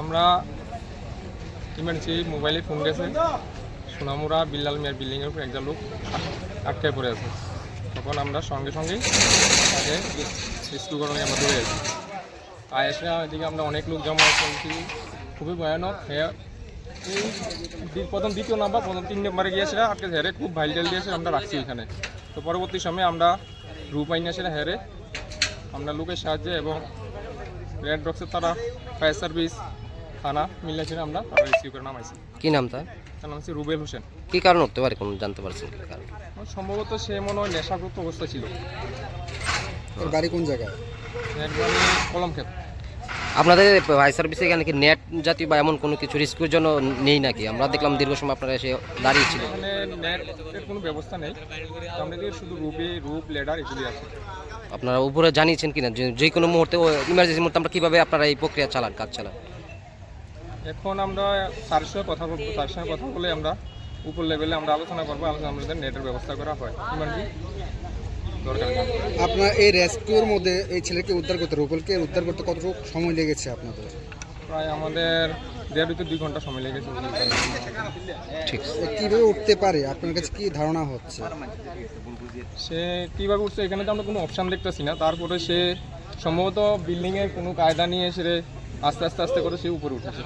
আমরা ইমার্জেন্সি মোবাইলে ফোন গেছে সোনামুরা বিল্লাল মিয়ার বিল্ডিংয়ের উপর একটা লোক আটকায় পড়ে আছে। তখন আমরা সঙ্গে সঙ্গেই তাকে আমরা দৌড়ে আছি। আর এসে এদিকে আমরা অনেক লোক জমা করছি খুবই ভয়ানক। হ্যাঁ প্রথম দ্বিতীয় নাম্বার, প্রথম তিন নম্বরে গিয়েছে আটকে হেরে খুব ভাইটাল দিয়েছে আমরা রাখছি এখানে। তো পরবর্তী সময়ে আমরা রূপ আইন আসে হেরে আমরা লোকের সাহায্যে এবং রেড বক্সের তারা ফায়ার সার্ভিস থানা মিলেছিল আমরা তারা রিসিভ করে নামাইছি। কি নাম তার? তার নাম হচ্ছে রুবেল হোসেন। কি কারণ হতে পারে কোন জানতে পারছেন কি কারণ? সম্ভবত সে মনে হয় নেশাগ্রস্ত অবস্থা ছিল। ওর বাড়ি কোন জায়গায়? একবারে কলম ক্ষেত আপনাদের ভাই সার্ভিসে এখানে কি নেট জাতীয় বা এমন কোনো কিছু রিস্কুর জন্য নেই নাকি? আমরা দেখলাম দীর্ঘ সময় আপনারা এসে দাঁড়িয়ে ছিলেন। এখানে নেটের কোনো ব্যবস্থা নেই। আমাদের শুধু রুবি রূপ লেডার এগুলি আছে। আপনারা উপরে জানিয়েছেন কিনা? যে যে কোনো মুহূর্তে ইমার্জেন্সি মুহূর্তে আমরা কীভাবে আপনারা এই প্রক্রিয়া চালান কাজ চালান? এখন আমরা তার সঙ্গে কথা বলব তার সঙ্গে কথা বলে আমরা উপর লেভেলে আমরা আলোচনা করব আলোচনা আমাদের নেটের ব্যবস্থা করা হয়। ইমার্জি দরকার আপনার এই রেস্কিউর মধ্যে এই ছেলেকে উদ্ধার করতে রুপলকে উদ্ধার করতে কতটুকু সময় লেগেছে আপনাদের? প্রায় আমাদের দেড় থেকে দুই ঘণ্টা সময় লেগেছে। ঠিক। কীভাবে কীভাবে উঠতে পারে? আপনার কাছে কি ধারণা হচ্ছে? সে কীভাবে উঠছে এখানে তো আমরা কোনো অপশান দেখতেছি না। তারপরে সে সম্ভবত বিল্ডিংয়ের কোনো কায়দা নিয়ে সে আস্তে আস্তে আস্তে করে সে উপরে উঠেছে।